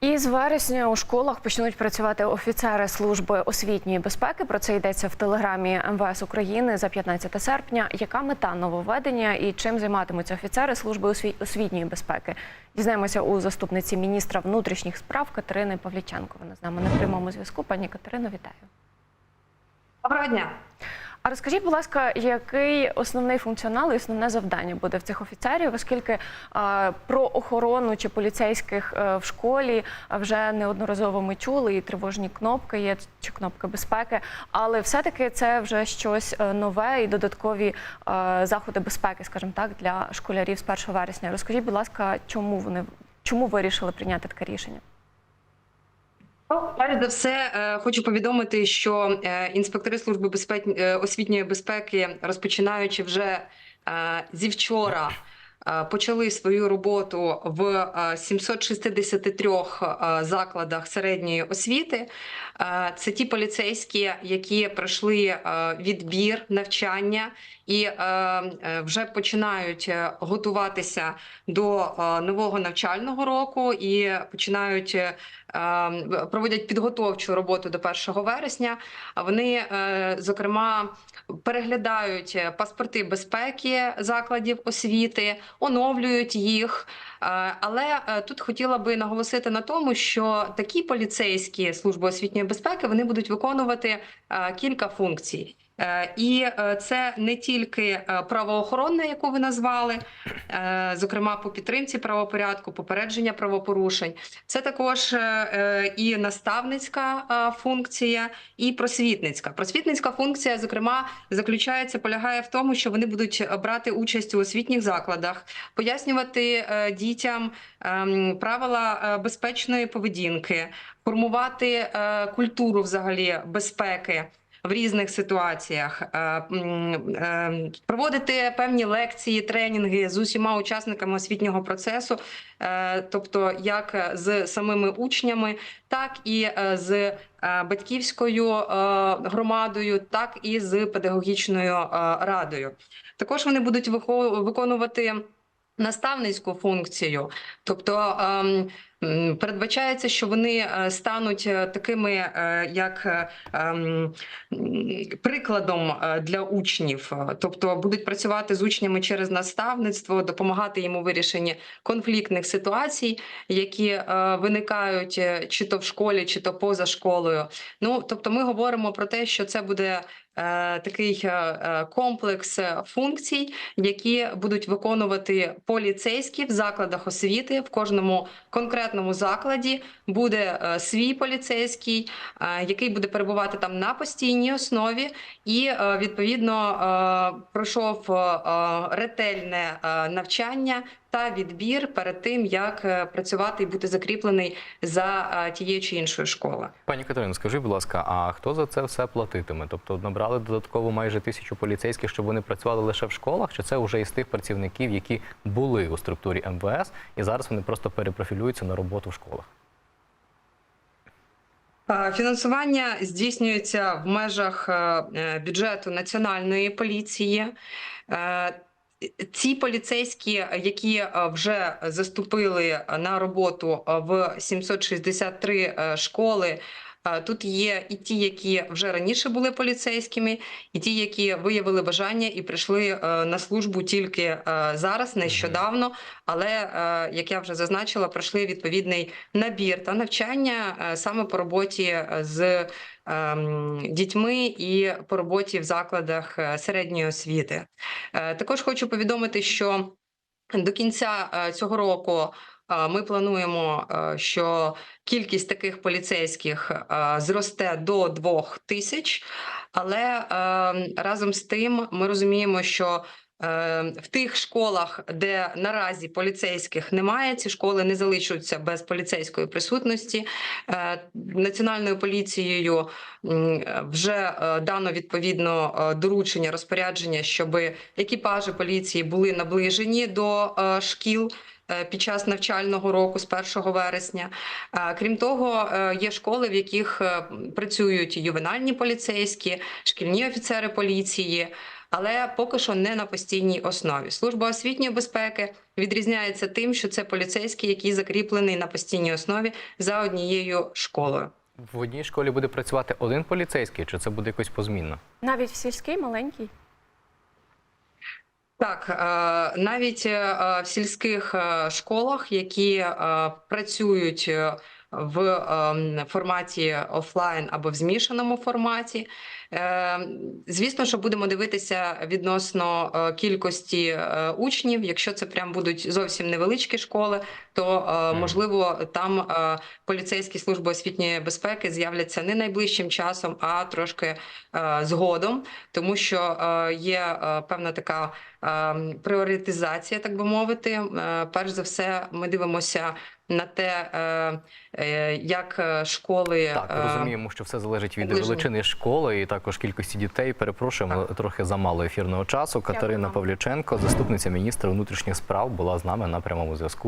І з вересня у школах почнуть працювати офіцери служби освітньої безпеки. Про це йдеться в телеграмі МВС України за 15 серпня. Яка мета нововведення і чим займатимуться офіцери служби осві- освітньої безпеки? Дізнаємося у заступниці міністра внутрішніх справ Катерини Павліченко. Вона з нами на прямому зв'язку. Пані Катерино, вітаю. Доброго дня. А розкажіть, будь ласка, який основний функціонал і основне завдання буде в цих офіцерів, оскільки е, про охорону чи поліцейських е, в школі е, вже неодноразово ми чули, і тривожні кнопки є чи кнопки безпеки, але все-таки це вже щось нове і додаткові е, заходи безпеки, скажімо так, для школярів з 1 вересня. Розкажіть, будь ласка, чому вони чому вирішили прийняти таке рішення? Ну, Перш за все, е, хочу повідомити, що е, інспектори служби безпеки освітньої безпеки, розпочинаючи вже е, зі вчора, е, почали свою роботу в е, 763 е, закладах середньої освіти. Е, Це ті поліцейські, які пройшли е, відбір навчання і е, е, вже починають е, готуватися до е, нового навчального року і починають е, е, проводять підготовчу роботу до 1 вересня. Вони, е, зокрема, переглядають е, паспорти безпеки закладів освіти, оновлюють їх. Е, Але тут хотіла би наголосити на тому, що такі поліцейські служби освітньої безпеки вони будуть виконувати кілька функцій. Е, І е, це не тільки е, правоохоронна, яку ви назвали, зокрема по підтримці правопорядку, попередження правопорушень. Це також і наставницька функція, і просвітницька. Просвітницька функція, зокрема, заключається, полягає в тому, що вони будуть брати участь у освітніх закладах, пояснювати дітям ем, правила безпечної поведінки, формувати культуру взагалі безпеки. В різних ситуаціях е, е, проводити певні лекції, тренінги з усіма учасниками освітнього процесу, е, тобто як з самими учнями, так і з батьківською громадою, так і з педагогічною радою. Також вони будуть виконувати наставницьку функцію, тобто. Передбачається, що вони е, стануть е, такими, е, як ем, прикладом для учнів, тобто будуть працювати з учнями через наставництво, допомагати їм у вирішенні конфліктних ситуацій, які виникають чи то в школі, чи то поза школою. Ну тобто, ми говоримо про те, що це буде такий комплекс функцій, які будуть виконувати поліцейські в закладах освіти в кожному конкретному закладі буде е, свій поліцейський, е, який буде перебувати там на постійній основі, і е, відповідно пройшов ретельне навчання та відбір перед тим, як е, працювати і бути закріплений за е, тією чи іншою школою. Пані Катерино, скажіть, будь ласка, а хто за це все платитиме? Тобто набрали додатково майже тисячу поліцейських, щоб вони працювали лише в школах, чи це вже із тих працівників, які були у структурі МВС, і зараз вони просто перепрофілюються на роботу в школах? Фінансування здійснюється в межах е, бюджету національної поліції. Ці поліцейські, які е, вже заступили на роботу е, в 763 е, школи. Тут є і ті, які вже раніше були поліцейськими, і ті, які виявили бажання і прийшли е, на службу тільки е, зараз, нещодавно. Але е, як я вже зазначила, пройшли відповідний набір та навчання саме по роботі з ем, дітьми і по роботі в закладах середньої освіти. Також хочу повідомити, що до кінця цього року. Ми плануємо, е, що кількість таких поліцейських е, зросте до двох тисяч, але е, разом з тим ми розуміємо, що е, в тих школах, де наразі поліцейських немає, ці школи не залишаться без поліцейської присутності. Е, Національною поліцією вже дано відповідно доручення розпорядження, щоб екіпажі поліції були наближені до шкіл. Е, Під час навчального року з 1 вересня, Е, крім того, е, є школи, в яких працюють ювенальні поліцейські, шкільні офіцери поліції. але поки що не на постійній основі. Служба освітньої безпеки відрізняється тим, що це поліцейський, який закріплений на постійній основі за однією школою. В одній школі буде працювати один поліцейський, чи це буде якось позмінно? Навіть в сільській маленькій. Так, е, навіть е, в сільських е, школах, які працюють в е, форматі офлайн або в змішаному форматі. Е, Звісно, що будемо дивитися відносно е, кількості е, учнів. Якщо це прям будуть зовсім невеличкі школи, то е, можливо там поліцейські служби освітньої безпеки з'являться не найближчим часом, а трошки згодом, тому що є певна така е, пріоритизація, так би мовити. Перш за все, ми дивимося на те, е, е, як е, школи Так, розуміємо, що все залежить від величини школи і також кількості дітей. Перепрошуємо, трохи замало ефірного часу. Катерина Павліченко, заступниця міністра внутрішніх справ, була з нами на прямому зв'язку.